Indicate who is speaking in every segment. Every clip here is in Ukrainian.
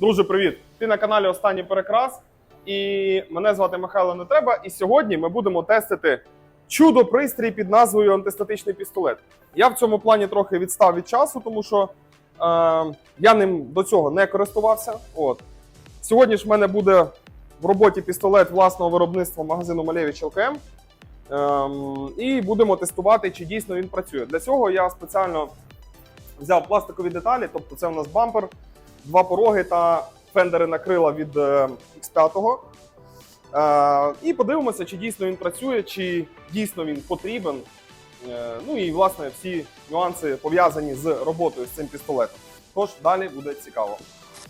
Speaker 1: Друже, привіт! Ти на каналі Останній Перекрас. І мене звати Михайло Нетреба. І сьогодні ми будемо тестити чудо пристрій під назвою антистатичний пістолет. Я в цьому плані трохи відстав від часу, тому що е, я ним до цього не користувався. От. Сьогодні ж в мене буде в роботі пістолет власного виробництва магазину Малевич ЛКМ. Ем, і будемо тестувати, чи дійсно він працює. Для цього я спеціально взяв пластикові деталі, тобто це у нас бампер, два пороги та фендери на крила від е, X5. Е, і подивимося, чи дійсно він працює, чи дійсно він потрібен. Е, ну і власне всі нюанси пов'язані з роботою з цим пістолетом. Тож далі буде цікаво.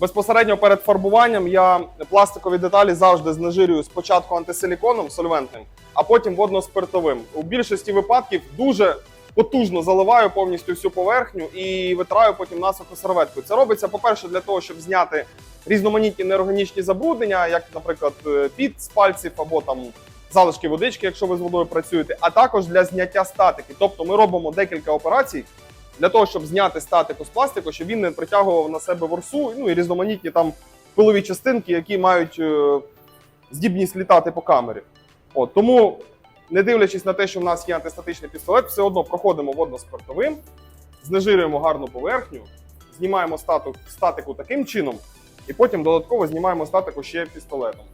Speaker 1: Безпосередньо перед фарбуванням я пластикові деталі завжди знежирюю спочатку антисиліконом сольвентним, а потім водно-спиртовим. У більшості випадків дуже потужно заливаю повністю всю поверхню і витираю потім насухо серветкою. Це робиться, по-перше, для того, щоб зняти різноманітні неорганічні забруднення, як, наприклад, е, під з пальців або там залишки водички, якщо ви з водою працюєте, а також для зняття статики. Тобто ми робимо декілька операцій для того, щоб зняти статику з пластику, щоб він не притягував на себе ворсу, ну і різноманітні там пилові частинки, які мають е, здібність літати по камері. От тому, не дивлячись на те, що в нас є антистатичний пістолет, все одно проходимо водно-спиртовим, знежирюємо гарну поверхню, знімаємо стату, статику таким чином, і потім додатково знімаємо статику ще пістолетом.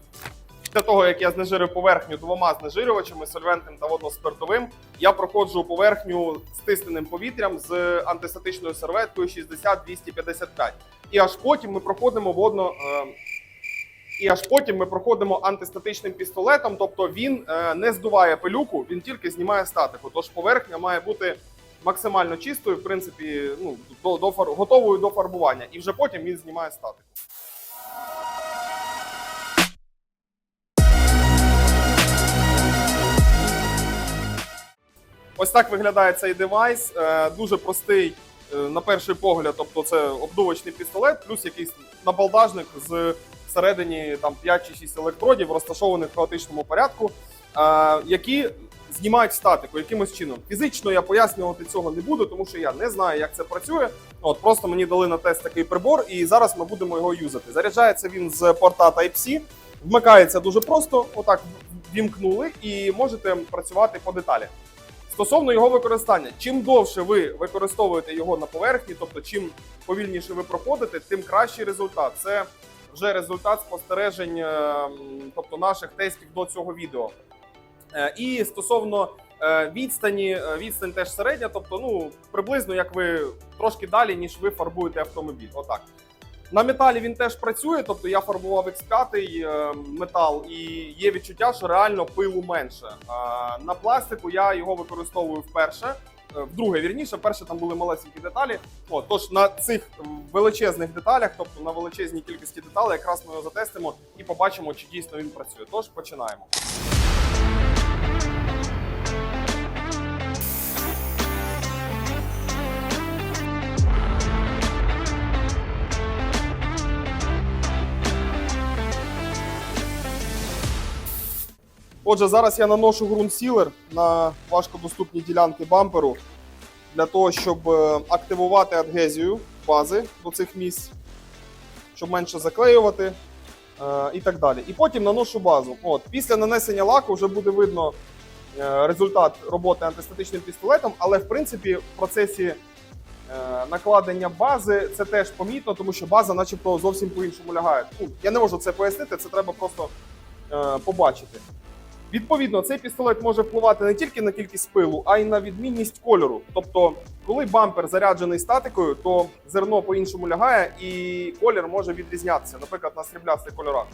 Speaker 1: Після того, як я знежирив поверхню двома знежирювачами, сольвентним та водно-спиртовим, я проходжу поверхню стисненим повітрям з антистатичною серветкою 60-255. І аж потім ми проходимо водно. І аж потім ми проходимо антистатичним пістолетом, тобто він е, не здуває пилюку, він тільки знімає статику. Тож поверхня має бути максимально чистою, в принципі, ну, до, до, фар- готовою до фарбування. І вже потім він знімає статику. Ось так виглядає цей девайс. Е, Дуже простий на перший погляд, тобто це обдувочний пістолет, плюс якийсь набалдажник з всередині там 5 чи 6 електродів, розташованих в хаотичному порядку, е, які знімають статику якимось чином. Фізично я пояснювати цього не буду, тому що я не знаю, як це працює. От просто мені дали на тест такий прибор, і зараз ми будемо його юзати. Заряджається він з порта Type-C, вмикається дуже просто. Отак вімкнули, і можете працювати по деталі. Стосовно його використання, чим довше ви використовуєте його на поверхні, тобто чим повільніше ви проходите, тим кращий результат. Це вже результат спостережень, е, тобто наших тестів до цього відео. Е, І стосовно е, відстані, відстань теж середня, тобто ну приблизно як ви трошки далі, ніж ви фарбуєте автомобіль. Отак. На металі він теж працює, тобто я фарбував X5 е, метал, і є відчуття, що реально пилу менше. На пластику я його використовую вперше. е, Вдруге, вірніше, перше там були малесенькі деталі. О, тож на цих величезних деталях, тобто на величезній кількості деталей, якраз ми його затестимо і побачимо, чи дійсно він працює. Тож починаємо. Отже, зараз я наношу ґрунт-сілер на важкодоступні ділянки бамперу для того, щоб е, активувати адгезію бази до цих місць, щоб менше заклеювати е, і так далі. І потім наношу базу. От, після нанесення лаку вже буде видно е, результат роботи антистатичним пістолетом, але в принципі в процесі накладення бази це теж помітно, тому що база, начебто, зовсім по-іншому лягає. Ну, я не можу це пояснити, це треба просто побачити. Відповідно, цей пістолет може впливати не тільки на кількість пилу, а й на відмінність кольору. Тобто, коли бампер заряджений статикою, то зерно по-іншому лягає і колір може відрізнятися, наприклад, на сріблястих кольорах.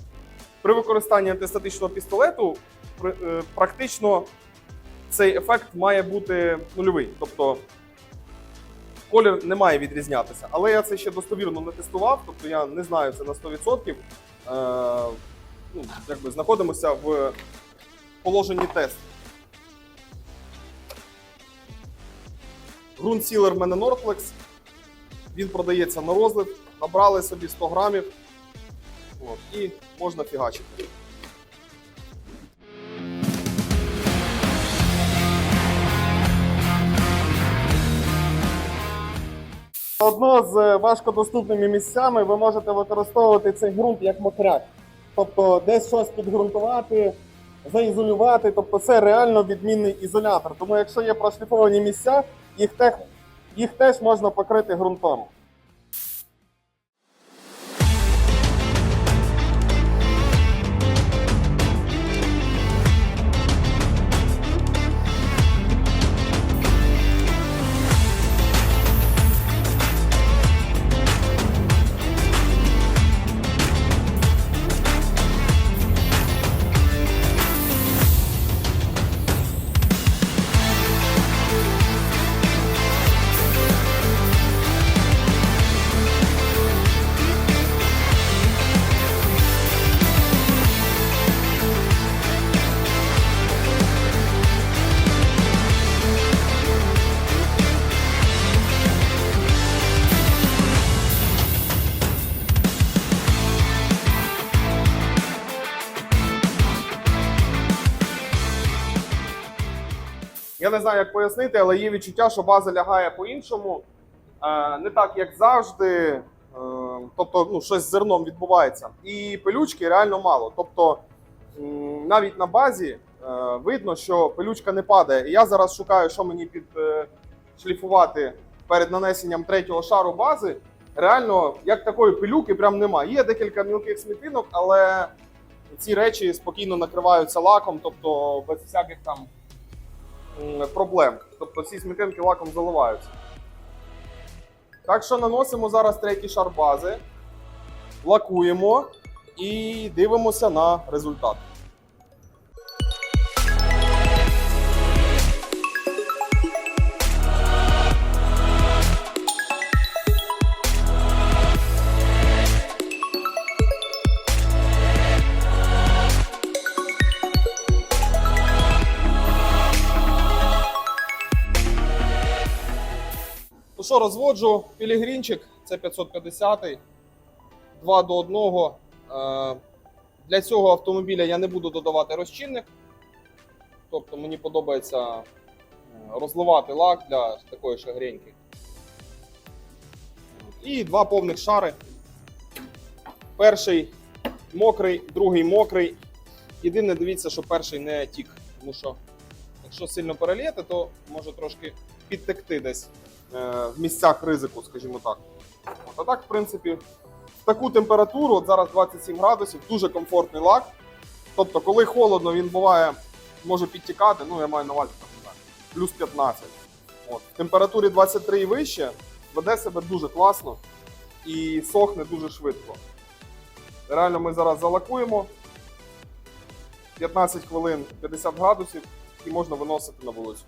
Speaker 1: При використанні антистатичного пістолету е, практично цей ефект має бути нульовий. Тобто колір не має відрізнятися. Але я це ще достовірно не тестував, тобто я не знаю це на 100%. Е, ну, якби знаходимося в положенні тест. Ґрунт сілер в мене Norflex. Він продається на розлив. Набрали собі 100 грамів. От, і можна фігачити. Одно з важкодоступними місцями ви можете використовувати цей ґрунт як мокряк. Тобто десь щось підґрунтувати, заізолювати. Тобто це реально відмінний ізолятор. Тому якщо є прошліфовані місця, їх теж, їх теж можна покрити ґрунтом. Я не знаю, як пояснити, але є відчуття, що база лягає по-іншому. Е, Не так, як завжди. Е, Тобто, ну, щось з зерном відбувається. І пилючки реально мало. Тобто, навіть на базі е, видно, що пилючка не падає. І я зараз шукаю, що мені підшліфувати перед нанесенням третього шару бази. Реально, як такої пилюки, прям немає. Є декілька мілких смітинок, але ці речі спокійно накриваються лаком, тобто без всяких там м, проблем. Тобто ці смітинки лаком заливаються. Так що наносимо зараз третій шар бази, лакуємо і дивимося на результат. Що, розводжу пілігрінчик, це 550 2 до 1. Е, Для цього автомобіля я не буду додавати розчинник. Тобто мені подобається е, розливати лак для такої шагреньки. І два повних шари. Перший мокрий, другий мокрий. Єдине, дивіться, що перший не тік. Тому що якщо сильно перелієте, то може трошки підтекти десь в місцях ризику, скажімо так. От, а так, в принципі, таку температуру, от зараз 27 градусів, дуже комфортний лак. Тобто, коли холодно, він буває, може підтікати, ну я маю на увазі там, плюс 15. От. В температурі 23 і вище веде себе дуже класно і сохне дуже швидко. Реально ми зараз залакуємо 15 хвилин 50 градусів і можна виносити на вулицю.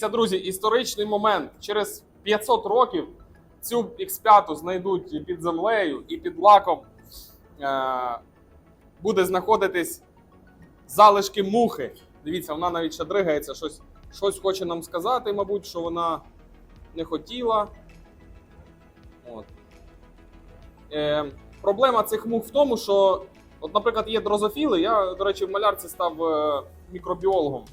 Speaker 1: Дивіться, друзі, історичний момент. Через 500 років цю X5 знайдуть і під землею, і під лаком е- буде знаходитись залишки мухи. Дивіться, вона навіть ще дригається, щось щось хоче нам сказати, мабуть, що вона не хотіла. От. Е, проблема цих мух в тому, що, от, наприклад, є дрозофіли. Я, до речі, в малярці став е, мікробіологом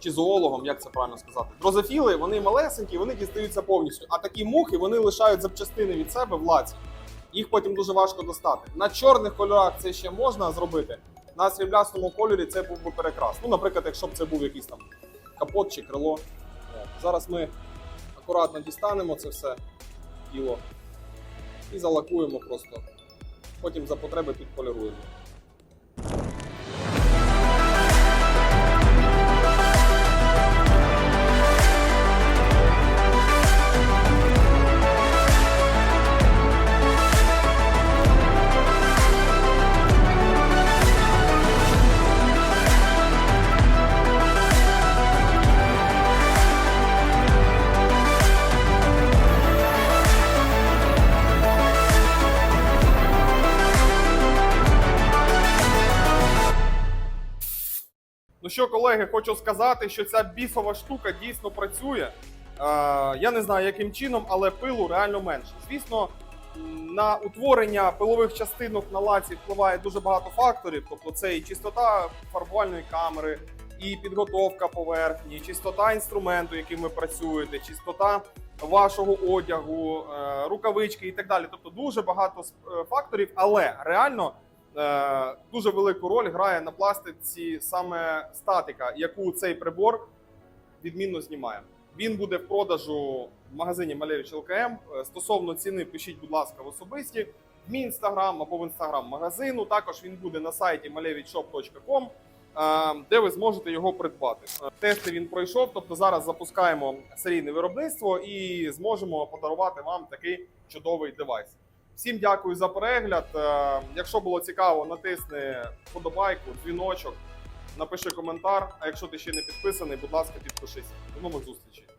Speaker 1: чи зоологом, як це правильно сказати. Дрозофіли, вони малесенькі, вони дістаються повністю. А такі мухи вони лишають запчастини від себе в лаці. Їх потім дуже важко достати. На чорних кольорах це ще можна зробити. На сріблястому кольорі це був би перекрас. Ну, наприклад, якщо б це був якийсь там капот чи крило. Зараз ми акуратно дістанемо це все діло і залакуємо просто. Потім за потреби підполіруємо. Ну що, колеги, хочу сказати, що ця бісова штука дійсно працює. Е, я не знаю, яким чином, але пилу реально менше. Звісно, на утворення пилових частинок на лаці впливає дуже багато факторів. Тобто, це і чистота фарбувальної камери, і підготовка поверхні, і чистота інструменту, яким ви працюєте, чистота вашого одягу, е, рукавички і так далі. Тобто, дуже багато е, факторів, але реально дуже велику роль грає на пластиці саме статика, яку цей прибор відмінно знімає. Він буде в продажу в магазині Малевич ЛКМ. Е, Стосовно ціни, пишіть, будь ласка, в особисті. В мій інстаграм або в інстаграм магазину. Також він буде на сайті malevitshop.com, е, де ви зможете його придбати. Е, Тести він пройшов, тобто зараз запускаємо серійне виробництво і зможемо подарувати вам такий чудовий девайс. Всім дякую за перегляд. Е, Якщо було цікаво, натисни вподобайку, дзвіночок, напиши коментар. А якщо ти ще не підписаний, будь ласка, підпишись. До нових зустрічей.